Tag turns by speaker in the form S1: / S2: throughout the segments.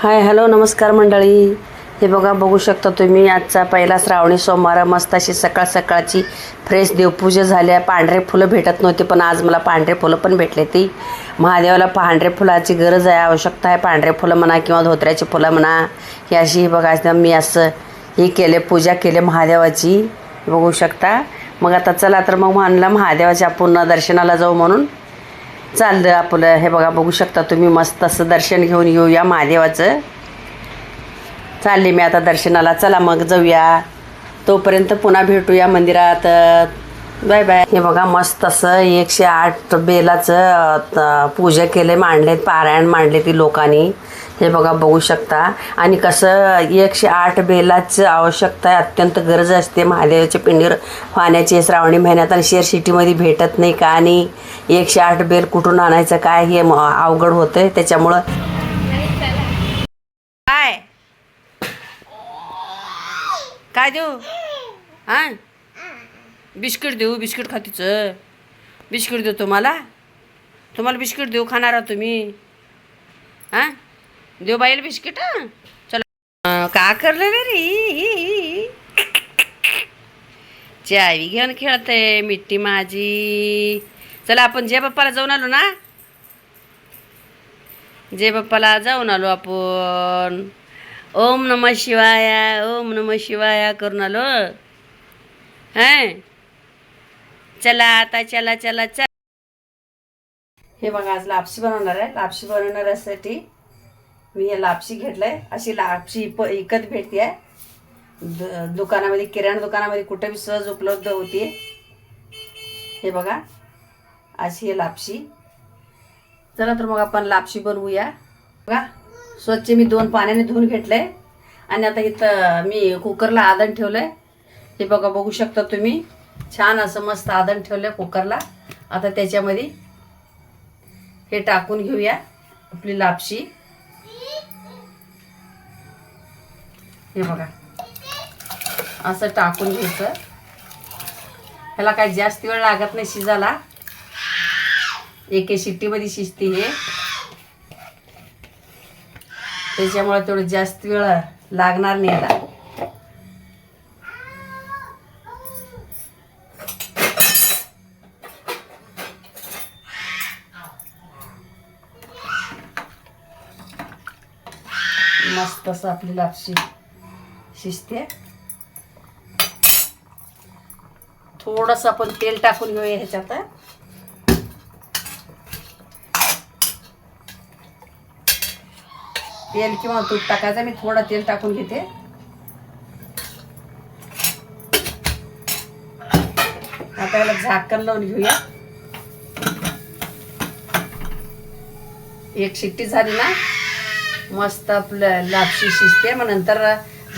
S1: Hi hello नमस्कार मंडळी. हे बघा बघू शकता तुम्ही आजचा पहिला श्रावणी सोमवार. मस्त अशी सकाळ सकाळची फ्रेश देवपूजा झाल्या पांढरे फुलं भेटत नव्हती पण आज मला पांढरे फुलं पण भेटले ती. महादेवाला पांढरे फुलाची गरज आहे आवश्यकता आहे. पांढरे फुलं म्हणा किंवा धोत्र्याची फुलं म्हणा ही अशी बघा मी असं ही केले पूजा केले महादेवाची. बघू शकता. मग आता चला तर मग म्हणलं महादेवाच्या पुन्हा दर्शनाला जाऊ म्हणून. चाललं आपलं. हे बघा बघू शकता तुम्ही मस्त असं दर्शन घेऊन येऊया महादेवाचं. चालले मी आता दर्शनाला. चला मग जाऊया. तोपर्यंत पुन्हा भेटूया मंदिरात. Bye bye. हे बघा मस्त असं एकशे आठ बेलाचं पूजा केले मांडलेत पारायण मांडले ती लोकांनी. हे बघा बघू शकता. आणि कसं एकशे आठ बेलाचं आवश्यकता आहे अत्यंत गरज असते. महादेवाच्या पिंडीवर पाण्याची श्रावणी महिन्यात आणि शेअर सिटीमध्ये भेटत नाही का? आणि एकशे आठ बेल कुठून आणायचं काय? हे अवघड होतं त्याच्यामुळं काय? काय देऊ? हां बिस्किट देऊ बिस्किट खातीचं बिस्किट देऊ तुम्हाला. तुम्हाला बिस्किट देऊ खाणार आहात तुम्ही. हां देऊ बाईल बिस्किट चला. का करलं रे चावी घेऊन खेळते मिट्टी माझी. चला आपण जे बाप्पाला जाऊन आलो ना? जे बाप्पाला जाऊन आलो आपण. ओम नम शिवाया ओम नम शिवाया करून आलो. हां? चला आता चला चला चला. हे बघा आज लापशी बनवणार आहे. लापशी बनवणाऱ्यासाठी मी हे लापशी घेतलंय. अशी लापशी प इकत भेटते आहे द दुकानामध्ये किराणा दुकानामध्ये कुठे बी सहज उपलब्ध होती हे बघा. अशी हे लापशी. चला तर मग आपण लापशी बनवूया. बघा. स्वच्छ मी दोन पाण्याने धुवून घेतलंय. आणि आता इथं मी कुकरला आदन ठेवलंय. हे बघा बघू शकता तुम्ही. छान असं मस्त आदन ठेवलंय कुकरला. आता त्याच्यामध्ये हे टाकून घेऊया आपली लापशी. हे बघा. असं टाकून घ्यायचं. ह्याला काही जास्त वेळ लागत नाही शिजायला. एके शिट्टीमध्ये शिजते हे. त्याच्यामुळे थोडं जास्त वेळ लागणार नाही याला. मस्त असं आपली लापशी. शिजते. थोडंसं आपण तेल टाकून घेऊया ह्याच्यात. तेल किंवा तूप टाकायचं मी थोडं तेल टाकून घेते. आता याला झाकण लावून घेऊया. एक शिट्टी झाली ना मस्त आपलं लापशी शिजते मग नंतर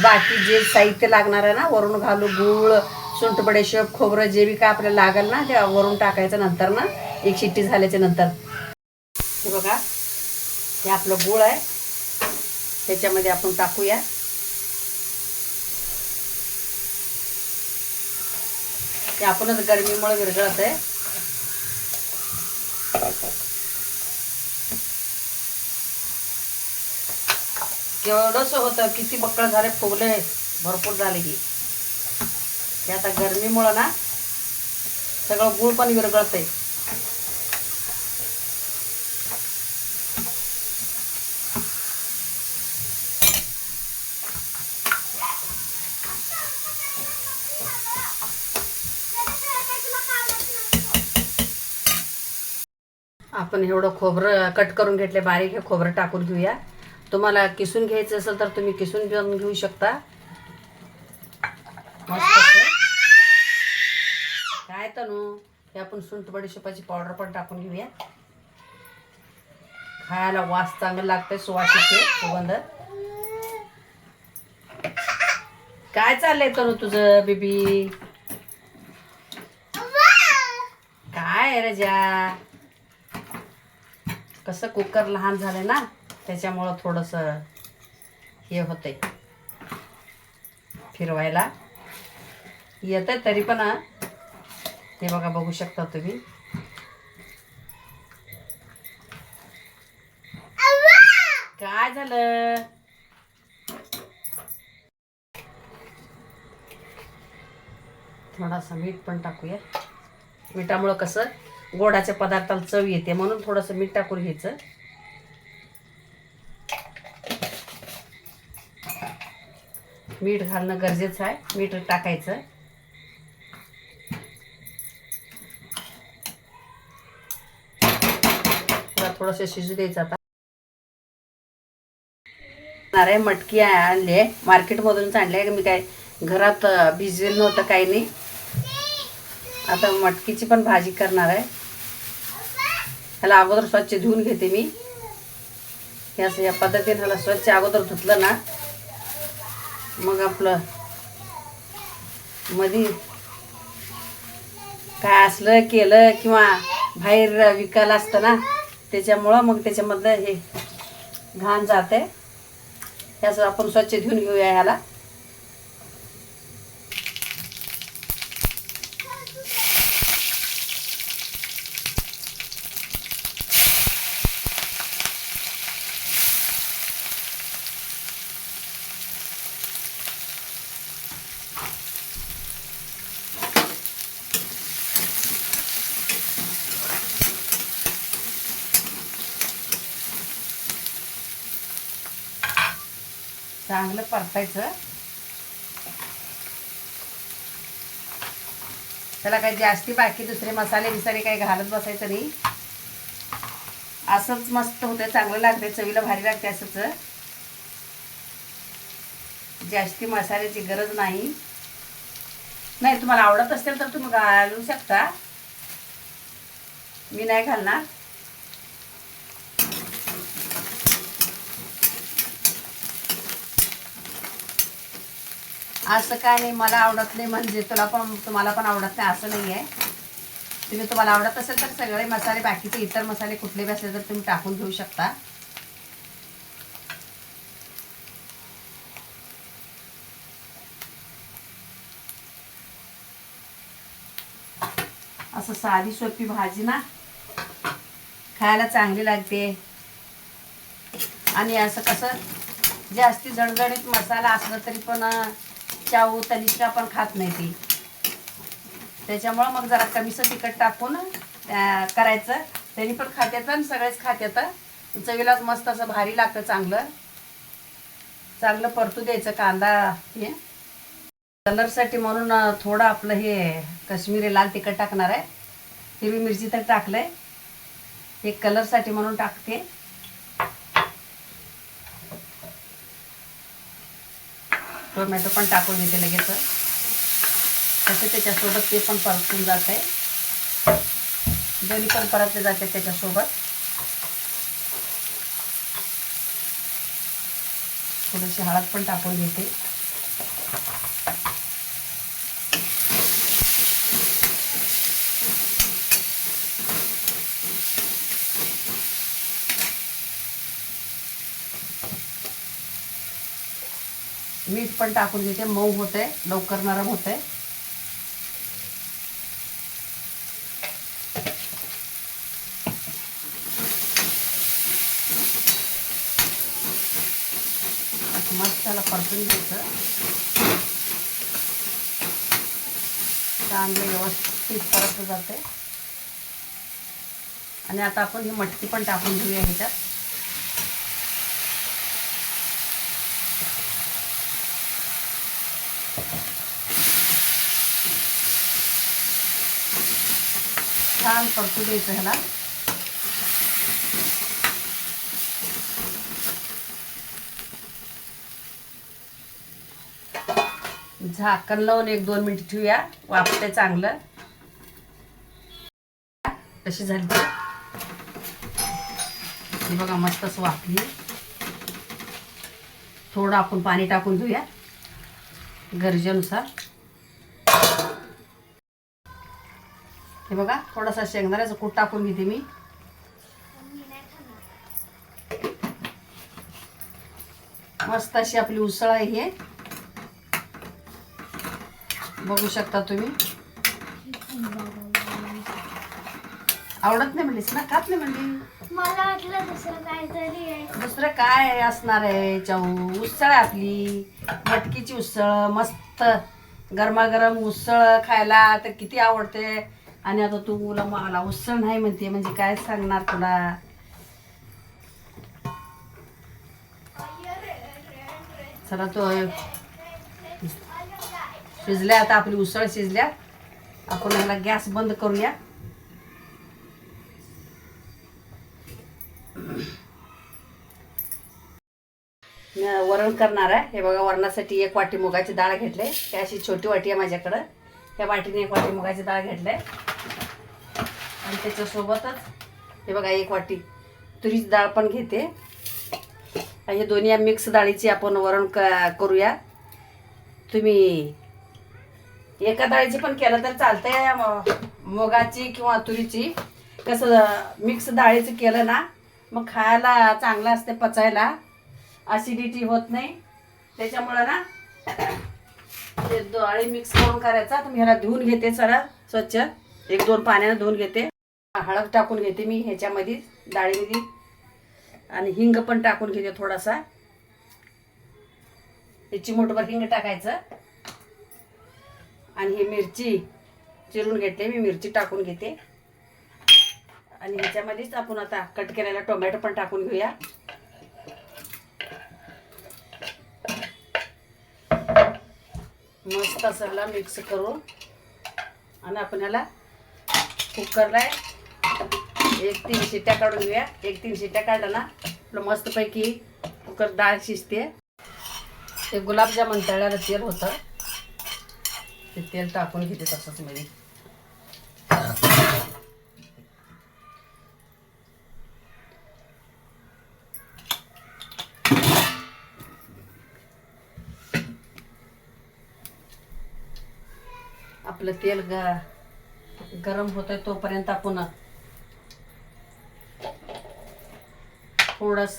S1: बाकी जे साहित्य लागणार आहे ना वरून घालू गूळ सुंट बडेशेप खोबरं जे बी काय आपल्याला लागेल ना ते वरून टाकायचं नंतर ना एक शिट्टी झाल्याच्यानंतर. हे बघा हे आपलं गूळ आहे. त्याच्यामध्ये आपण टाकूया. ते आपणच गरमीमुळे विरघळत आहे. केवढंसं होतं किती बक्कळ झाले फुगले भरपूर झाले की ते आता गरमीमुळं ना सगळं गुळ पण विरघळत आहे आपण एवढं खोबरं कट करून घेतले बारीक हे खोबरं टाकून घेऊया. तुम्हाला किसून घ्यायचं असेल तर तुम्ही किसून घेऊ शकता. मस्त. काय तनू हे आपण सुंठ बडीशेपाची पावडर पण टाकून घेऊया. खायला वास चांगला लागतंय सुवासिक आहे, सुगंध. काय चाललंय तनू तुझं बेबी? काय रजा जा कसं कुकर लहान झालं ना? त्याच्यामुळं थोडंसं हे होतंय. फिरवायला. येतं तरी पण हे. बघा बघू शकता तुम्ही. काय काय झालं? थोडासा मीठ पण टाकूया. मिठामुळं कसं गोडाच्या पदार्थाला चव येते म्हणून थोडंसं मीठ टाकून घ्यायचं. मीठ घालणं गरजेचं आहे. मीठ टाकायचं. थोडंसं शिजू द्यायचं आता. नारळ मटकी आणली आहे. मार्केटमधूनच आणली आहे. मी काय घरात अं, भिजलेलं नव्हतं काही नाही. आता मटकीची पण भाजी करणार आहे. ह्याला अगोदर स्वच्छ धुवून घेते मी. हे असं या पद्धतीने ह्याला स्वच्छ अगोदर धुतलं ना मग आपलं मधी काय असलं केलं किंवा बाहेर विकायला असतं ना त्याच्यामुळं मग त्याच्यामधलं हे घाण जाते हे आपण स्वच्छ धुवून घेऊया ह्याला चांगलं परतायचं. त्याला काही जास्ती बाकी दुसरे मसाले बिसाले काही घालत बसायचं नाही. असंच मस्त होतं चांगलं लागते चवीला भारी लागते असंच. जास्ती मसाल्याची गरज नाही. नाही तुम्हाला आवडत असेल तर तुम्ही घालू शकता. मी नाही घालणार. असं काय नाही मला आवडत नाही म्हणजे तुला पण तुम्हाला पण आवडत नाही असं नाही आहे. तुम्ही तुम्हाला आवडत असेल तर सगळे मसाले बाकीचे इतर मसाले कुठले बी असले तर तुम्ही टाकून घेऊ शकता. असं साधी सोपी भाजी ना खायला चांगली लागते. आणि असं कसं जास्ती जणजणीत मसाला असला तरी पण चाऊ तनिष्का पण खात नाही ती. त्याच्यामुळं मग जरा कमीचं तिखट टाकून करायचं. त्यांनी पण खात येतं आणि सगळेच खात येतं चवीलाच मस्त असं भारी लागतं चांगलं. चांगलं परतू द्यायचं कांदा हे. कलरसाठी म्हणून थोडं आपलं हे कश्मीरी लाल तिखट टाकणार आहे. हिरवी मिरची तर टाकलंय. हे कलरसाठी म्हणून टाकते. टोमॅटो पण टाकून घेते लगेच. तसं त्याच्यासोबत ते पण परतून जाते. दोन्ही पण परतले जाते त्याच्यासोबत. थोडीशी हळद पण टाकून घेते. मीठ पण टाकून घेते. मऊ होते लवकर नरम होते मस्त त्याला परतून घ्यायचं. चांगले व्यवस्थित परत जाते आणि आता आपण ही मटकी पण टाकून घेऊया ह्याच्यात. छान परतू द्यायचं ह्याला. झाकण लावून एक दोन मिनिट ठेवूया. वापते चांगलं. कशी झाली. ती? बघा मस्तच वापली वाफली. थोडं आपण पाणी टाकून घेऊया. गरजेनुसार. हे बघा थोडासा शेंगदाण्याचं कूट टाकून घेते मी. मस्त अशी आपली उसळ आहे हे. बघू शकता तुम्ही. आवडत नाही म्हणलीस ना खात नाही म्हणली.
S2: मला वाटलं दुसरं काहीतरी
S1: दुसरं काय असणार आहे चाऊ उसळ आहे आपली. मटकीची उसळ मस्त गरमागरम उसळ खायला तर किती आवडते. आणि आता तू मुला मला उसळ नाही म्हणते म्हणजे काय सांगणार तुला? चला तो शिजल्या आता आपली उसळ शिजल्या. आपण ह्याला गॅस बंद करूया. वरण करणार आहे. हे बघा वरणासाठी एक वाटी मुगाची डाळ घेतले. ही अशी छोटी वाटी आहे माझ्याकडं. त्या वाटीने एक वाटी मुगाची डाळ घेतले आणि त्याच्यासोबतच हे बघा एक वाटी तुरीची डाळ पण घेते. आणि हे दोन्ही मिक्स डाळीची आपण वरण क करूया. तुम्ही एका डाळीची पण केलं तर चालतंय मुगाची किंवा तुरीची. कसं मिक्स डाळीचं केलं ना मग खायला चांगलं असते पचायला. ॲसिडिटी होत नाही. त्याच्यामुळं ना ते डाळी मिक्स करून करायचा. तर मी ह्याला धुवून घेते सरा स्वच्छ. एक दोन पाण्यानं धुवून घेते. हळद टाकून घेते मी ह्याच्यामध्ये डाळीमध्ये. आणि हिंग पण टाकून घेते थोडासा. हे चिमूटभर हिंग टाकायचं. आणि ही मिरची चिरून घेतली मी मिरची टाकून घेते. आणि ह्याच्यामध्येच आपण आता कट केलेला टोमॅटो पण टाकून घेऊया. मस्त असं मिक्स करून. आणि आपण याला कुकरला एक तीन शिट्ट्या काढून घेऊया. एक तीन शिट्ट्या काढल्या ना आपलं मस्तपैकी कुकर डाळ शिजते. ते गुलाबजामुन तळ्याला तेल होतं. ते तेल टाकून घेते तसंच मध्ये. आपलं तेल ग गरम होतंय तोपर्यंत आपण थोडस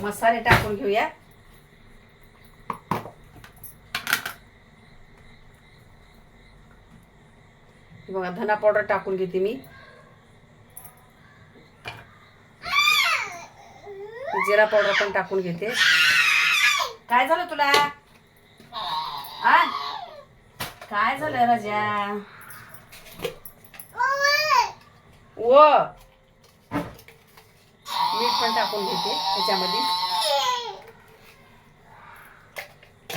S1: मसाले टाकून घेऊया. बघा धना पावडर टाकून घेते मी. जिरा पावडर पण टाकून घेते. काय झालं तुला? काय झालं राजा? ओ मीठ पण टाकून घेते त्याच्यामध्ये.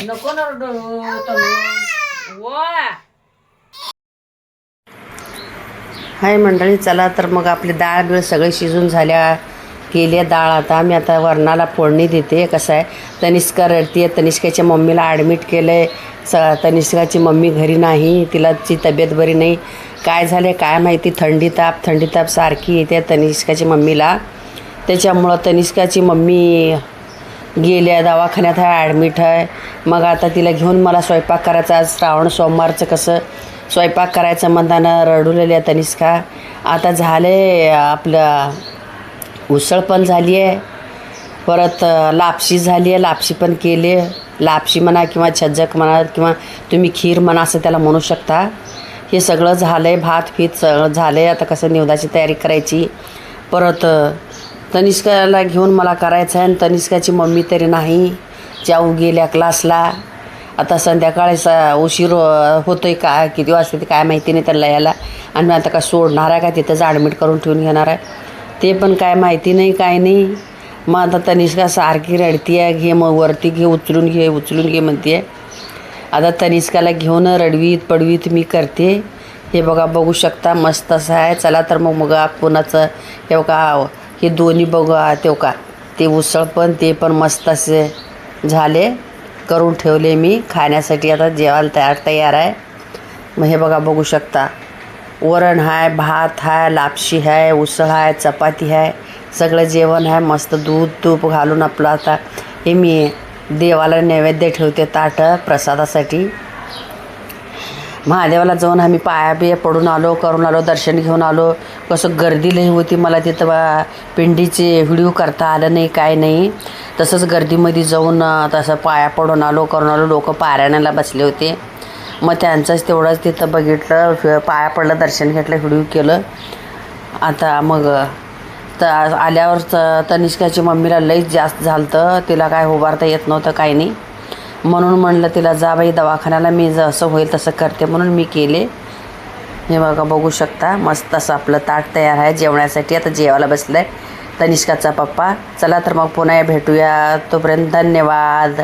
S1: नको ना रडू तनू. वा. हाय मंडळी चला तर मग आपली डाळ बिळ सगळे शिजून झाल्या केली आहे डाळ आता. मी आता वरणाला फोडणी देते कसं आहे? तनिष्का रडती आहे तनिष्काच्या मम्मीला ॲडमिट केलं आहे स तनिष्काची मम्मी घरी नाही तिलाची तब्येत बरी नाही काय झाले काय माहिती थंडी ताप थंडी ताप सारखी येते तनिष्काची मम्मीला. त्याच्यामुळं तनिष्काची मम्मी गेल्या दवाखान्यात आहे ॲडमिट आहे. मग आता तिला घेऊन मला स्वयंपाक करायचा आज श्रावण सोमवारचं कसं स्वयंपाक करायचं म्हणताना रडुलेली आहे तनिष्का आता झाले आपलं उसळ पण झाली आहे परत लापशी झाली आहे लापशी पण केली आहे लापशी म्हणा किंवा छज्जक म्हणा किंवा तुम्ही खीर म्हणा असं त्याला म्हणू शकता. हे सगळं झालं आहे भात फीत सगळं झालं आहे आता कसं निवदाची तयारी करायची? परत तनिष्काला घेऊन मला करायचं आहे आणि तनिष्काची मम्मी तरी नाही जाऊ गेल्या क्लासला. आता संध्याकाळी स उशीर होतो आहे का किती वाजता ते काय माहिती नाही त्याला यायला. आणि आता का सोडणार आहे का? तिथंच ॲडमिट करून ठेवून घेणार आहे. ते पण काय माहिती नाही काय नाही. मग आता तनिष्का सारखी रडती आहे घे मग वरती घे उचलून घे उचलून घे म्हणते आता तनिष्काला घेऊन रडवीत पडवीत मी करते. हे बघा बघू शकता मस्त असं आहे. चला तर मग मग पुन्हाचं हे बघा हे दोन्ही बघा ते का ते उसळ पण ते पण मस्त असे झाले. करून ठेवले मी. खाण्यासाठी आता जेवायला तयार तयार आहे. मग हे बघा बघू शकता. वरण आहे भात आहे लापशी आहे उसळ आहे चपाती आहे सगळं जेवण आहे मस्त दूध तूप घालून आपलं आता हे मी देवाला नैवेद्य ठेवते ताटं प्रसादासाठी. महादेवाला जाऊन आम्ही पाया बिया पडून आलो करून आलो दर्शन घेऊन आलो. कसं गर्दी लई होती मला तिथं बा पिंडीचे व्हिडिओ करता आलं नाही काय नाही. तसंच गर्दीमध्ये जाऊन तसं पाया पडून आलो करून आलो लोक पारायणाला बसले होते. मग त्यांचंच तेवढंच तिथं बघितलं पाया पडलं दर्शन घेतलं व्हिडिओ केलं. आता मग तर आल्यावर त- तनिष्काची मम्मीला लईच जास्त झालं तर तिला काय उभारता येत नव्हतं काही नाही. म्हणून म्हणलं तिला जा बाई दवाखान्याला मी जसं होईल तसं करते. म्हणून मी केले. हे बघा बघू शकता. मस्त असं आपलं ताट तयार आहे जेवण्यासाठी. आता जेवायला बसलं आहे तनिष्काचा पप्पा. चला तर मग पुन्हा भेटूया. तोपर्यंत धन्यवाद.